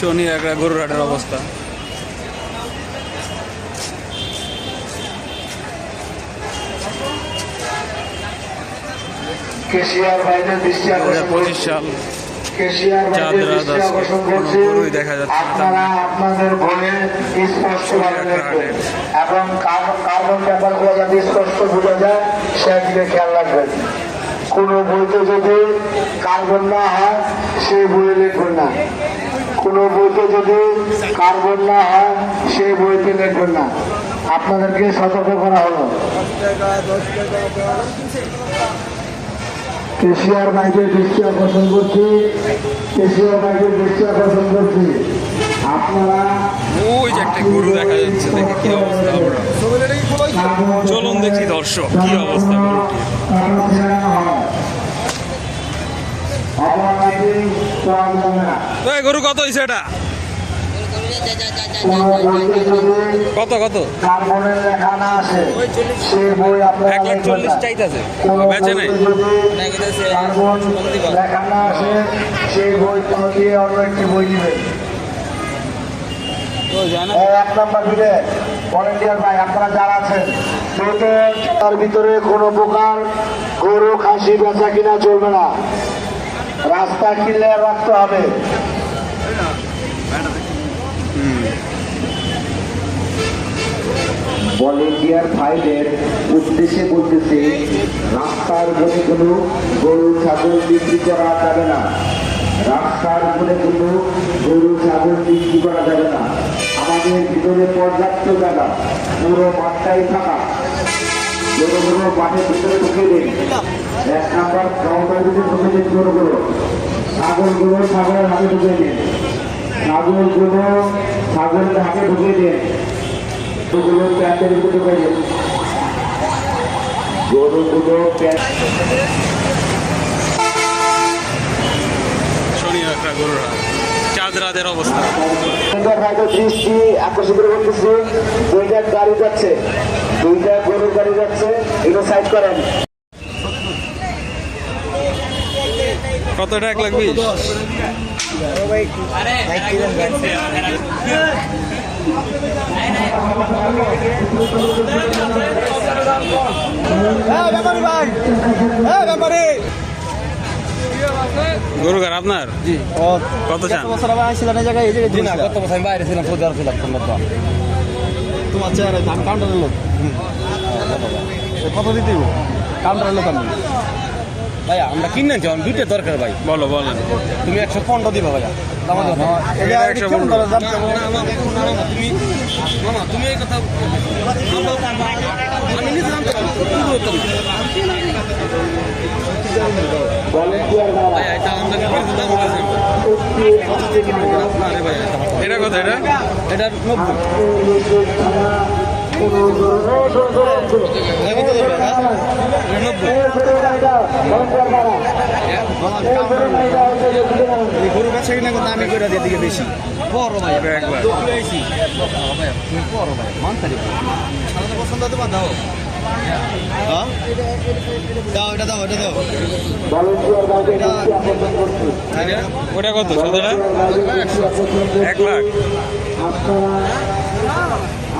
শনি একটা গরুর হাটের অবস্থা। পঁচিশ সাল চাঁদ রাত কোনো করছি। গরুই দেখা যাচ্ছে আপনারা আপনাদের বলে স্পষ্ট ভাবে দেখবেন। এবং কার- কার্বন পেপার যাতে স্পষ্ট বোঝা যায় সেদিকে খেয়াল রাখবেন। কোন বইতে যদি কার্বন না হয় সেই বইয়ে লিখবেন না। কোন বইতে যদি কার্বন না হয় সেই বইতে লিখবেন না। আপনাদেরকে সতর্ক করা হলো। কেশিয়ার বাইকের দৃষ্টি আকর্ষণ করছি। কেশিয়ার বাইকের দৃষ্টি আকর্ষণ করছি। আপনারা ওই যে একটা গরু দেখা যাচ্ছে দেখে কি অবস্থা আমরা চলুন দেখি দর্শক কি অবস্থা গরুটি টাকা ছেড়ানো হয় অপরাধী করা যাবে না এই গরু কত হয়েছে এটা? কত কত? এক লাখ চল্লিশ চাইতেছে। বেচে নাই? এক নম্বর দিলে ভলেন্টিয়ার ভাই আপনারা যারা আছেন তার ভিতরে কোনো প্রকার গরু খাসি বেচা কিনা চলবে না। রাস্তা ক্লিয়ার রাখতে হবে। ভলেন্টিয়ার ভাইদের উদ্দেশ্যে বলতেছে, রাস্তার মনে কোনো গরু, ছাগল বিক্রি করা যাবে না। রাস্তার মনে কোনো গরু, ছাগল বিক্রি করা যাবে না। আমাদের ভিতরে পর্যাপ্ত জায়গা, পুরো মাঠটাই থাকা বড় বড় মাঠের ভিতরে ঢুকে দিন। এক নাম্বার কাউন্টার ভিতরে ঢুকে দিন বড় ছাগলগুলো ছাগলের হাতে ঢুকে দিন ছাগলগুলো ছাগলের হাতে ঢুকে দিন গরুগুলো প্যান্টের ভিতরে ঢুকে দিন গরুগুলো প্যান্ট শনি গরুর চাঁদ রাতের অবস্থা। সুন্দর ভাইকে দৃষ্টি আকর্ষিত করে বলতেছি দুইটা গাড়ি যাচ্ছে। দুইটা গরুর গাড়ি যাচ্ছে। এগুলো সাইড করেন। কত এটা এক লাখ বিশ গরু ঘর আপনার? কত চান? বছর আবার আসছিলাম এই জায়গায় এই জায়গায় জি না গত বছর আমি বাইরে ছিলাম সৌদি ছিলাম তো তোমার চেয়ারে আমি কাউন্টারের লোক। কত দিতে কাউন্টারের লোক আমি। ভাই আমরা কিনে আনছি আমার দুইটা দরকার ভাই। বলো বলেন তুমি একশো পনেরো দিবা ভাইয়া। এটা কথা এটা এটা এটা নব্বই। গরু বেচা কিনা কিন্তু আমি করে দিয়ে দিকে বেশি বড় ভাই একবার বড় ভাই মানতারি সারাটা পছন্দ ওটা কত? সতেরো? এক লাখ।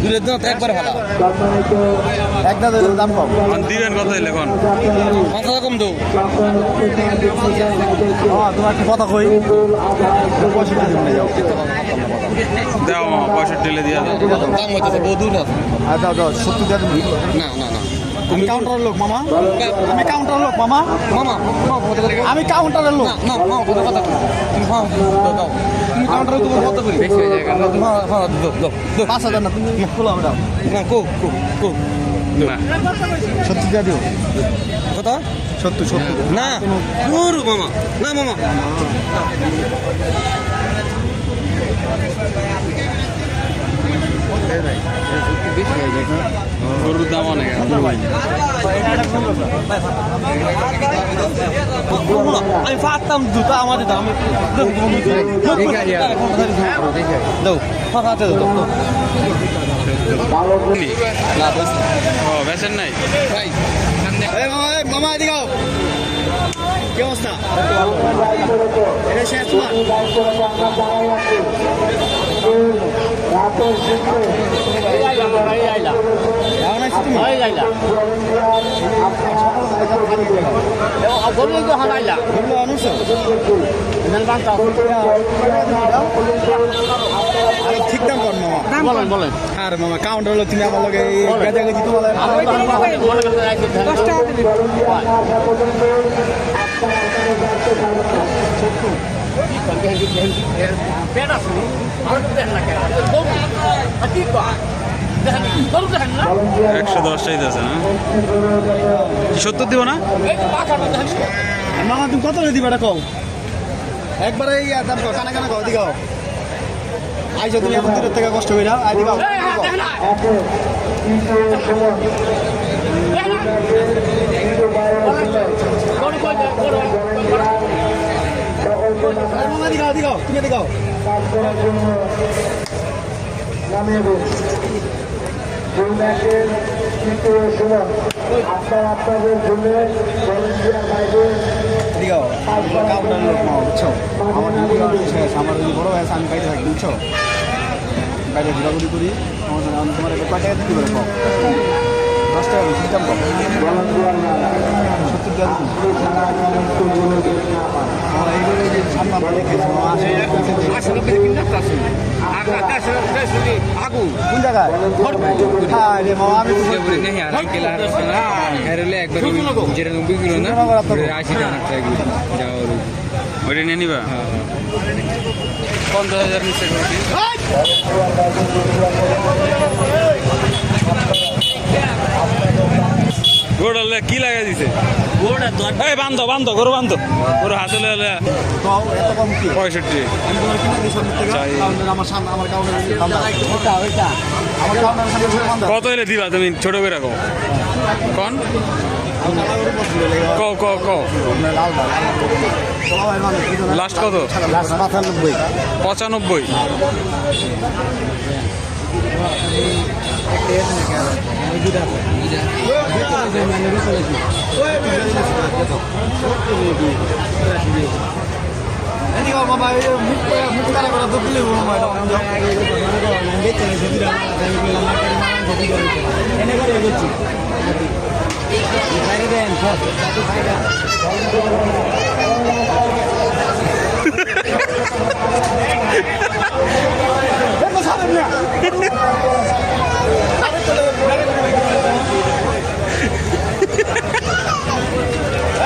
দুইটা দাঁত একবার ভালো। এক দাম কম। দিবেন কত এলে এখন। পাঁচ হাজার কম দেবো। তোমার একটা কথা কই? পঁয়ষট্টি দিন যাও। দেও পঁয়ষট্টি দিয়ে দাও। দাম হচ্ছে বহু দূর আছে আর দাও দাও সত্তর না না না। আমি কাউন্টারের লোক মামা আমি কাউন্টারের লোক মামা মামা আমি কাউন্টারের লোক না মামা কথা কথা তুমি দাও তুমি কাউন্টারে তোমার কত করি বেশি হয়ে যায় হ্যাঁ হ্যাঁ দাও দাও পাঁচ হাজার না তুমি খোলা দাও না কো কো কো না দিও না মামা না মামা গরুর দাম অনেক আমি পারতাম দুটো আমাদের দাম দাও আছে দাও ও বেচেন নাই মামা কি অবস্থা ঠিক দাম কর মামা বলেন বলেন আর মামা কাউন্টার হলো তুমি আমার লগে গাজাগাজি তোমার একশো দশ চাইতেছে না? সত্তর দিব না? মামা তুমি কত রে দিবা এটা কও? একবারে এই দাম কও কানা কানা কও দিগাও আইসো তুমি এখন দূরের থেকে কষ্ট হইরা আই দিগাও মামা দিগাও তুমি সময় আপনার আপনাদের জন্য বাইরে দিগাও লোক মামা বুঝছ আমার যদি শেষ আমার থাকি বুঝছ বাইরে ঘোরাঘুরি করি আমার আমি তোমার কয় টাকা দিতে পারে কম দশ টাকা দাম কম সত্তর টাকা দিবি আমার এইগুলো যে সামনে আমরা দেখেছি মামা আসে কোন জায়গায়? হ্যাঁ রে মামা আমি তো ওইটা নিয়ে নিবা পঞ্চাশ হাজার নিচে লে- কি লাগাই দিছে? এই বান্ধ বান্ধ গরু বান্ধ। গরু হাতে পঁয়ষট্টি। কত এলে দিবা তুমি? ছোট করে রাখো কন? ক ক ক লাস্ট কত? পাঁচানব্বই। পঁচানব্বই। এদিকে বাবা এই যে মুখ করে- মুখ তারা করে তো দিলে বাবা এনে করে এগোচ্ছি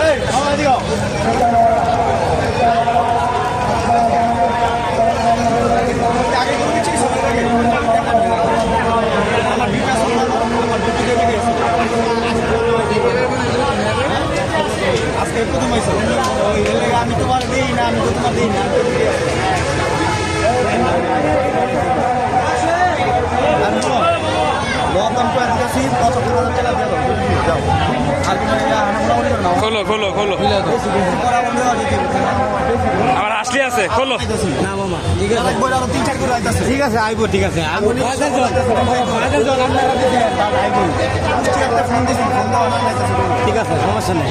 এই আমার এদিকে আগে কোনো কিছু কিছু আমার বিকাশ আমার দুটি দেবে গেছে আজকে প্রথম হয়েছে ওই এর লেগে আমি তোমার দিই না আমি তো তোমার দিই না ইয়া। খোলো খোলো খোলো। আমার আসলে আছে খোলো ঠিক আছে আইবো ঠিক আছে ঠিক আছে সমস্যা নেই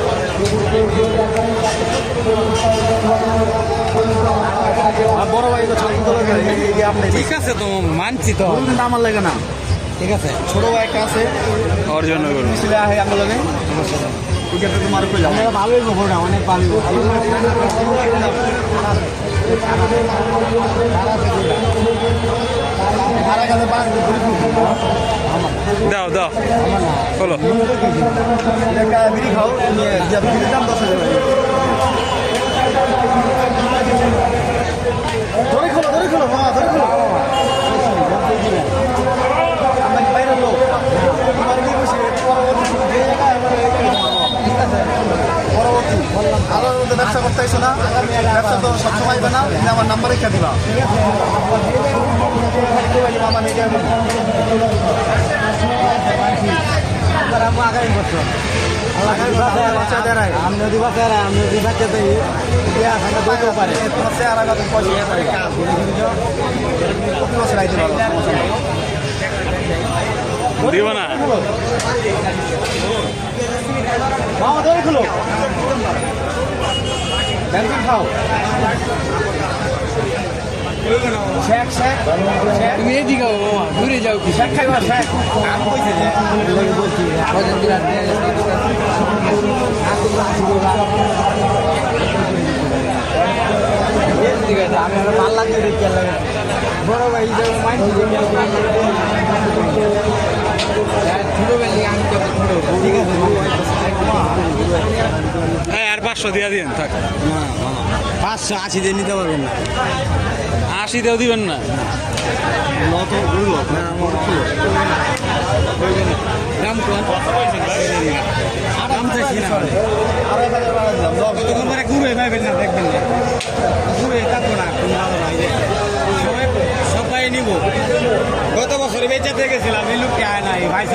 বড় ভাই তো আপনি ঠিক আছে তো মানছি তো। কিন্তু আমার লাগে না। ঠিক আছে। ছোট ভাই একটা আছে। ওর জন্য ছেলে আহে আমার লাগে। ঠিক আছে তোমার ভালোই খবর না অনেক ভালো ভালো। দাও দাও। হাজার ধরে খোলো ধরে খোলো ধরে আরও ব্যবসা করতে না ব্যবসা তো সবসময় না আমার নাম্বারে রেখে দিবা। ঠিক আছে মামা নিজে আমরা দিবা স্যার আমরা দিবা কে দেই ইয়া সাথে দইতে পারে প্রতি বছর আইতে পারব দিব না খাও। তুমি এদিকে দূরে যাও কি আমি কইছে যে বলছি কজন দিন আমি আর ভালো লাগে দেখতে লাগে বড় ভাই মাইন্ড হ্যাঁ আর পাঁচশো দিয়া দিন থাক। পাঁচশো আশি দিয়ে নিতে পারবেন না। আশি দেও দিবেন না? দাম কম দাম চাইছি না। আড়াই হাজার বাড়া দিলাম লব কতক্ষণ পরে ঘুরে পাইবেন না দেখবেন না ঘুরে থাকব না কোন ভালো নয় যে সবাই সবাই নিব গত বেচাতে গেছিলাম, এই লোককে আয় নাই ভাই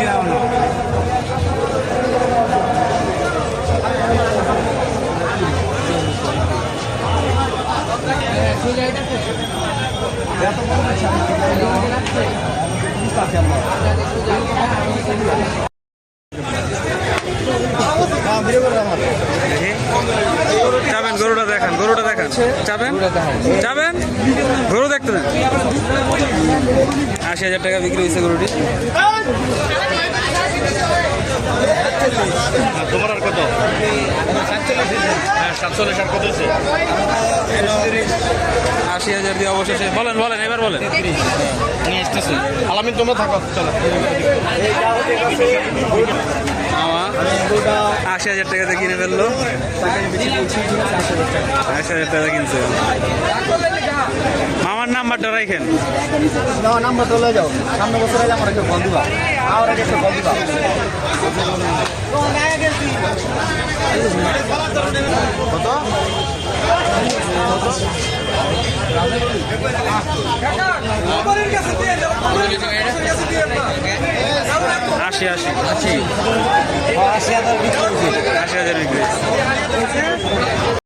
যাবেন গরুটা দেখান গরুটা দেখান। যাবেন যাবেন গরু দেখতে দেন। আশি হাজার টাকা বিক্রি হয়েছে গরুটি। তোমার আর কত? হ্যাঁ সাতচল্লিশ আর কত হচ্ছে আশি হাজার দিয়ে অবশেষে বলেন বলেন এবার বলেন। নিয়ে আসতেছি। আলামিন তোমরা থাকো চলো। আশি হাজার টাকাতে কিনে ফেলল। আশি হাজার টাকা কিনছে। মামার নাম্বারটা রাখেন। নাও নাম্বার চলে যাও। সামনে বছর আগে আমার একটা ফোন দিবা। আমার একটা ফোন দিবা। কত আশি আশি। আশি হাজার বিক্রি আশি হাজার বিক্রি।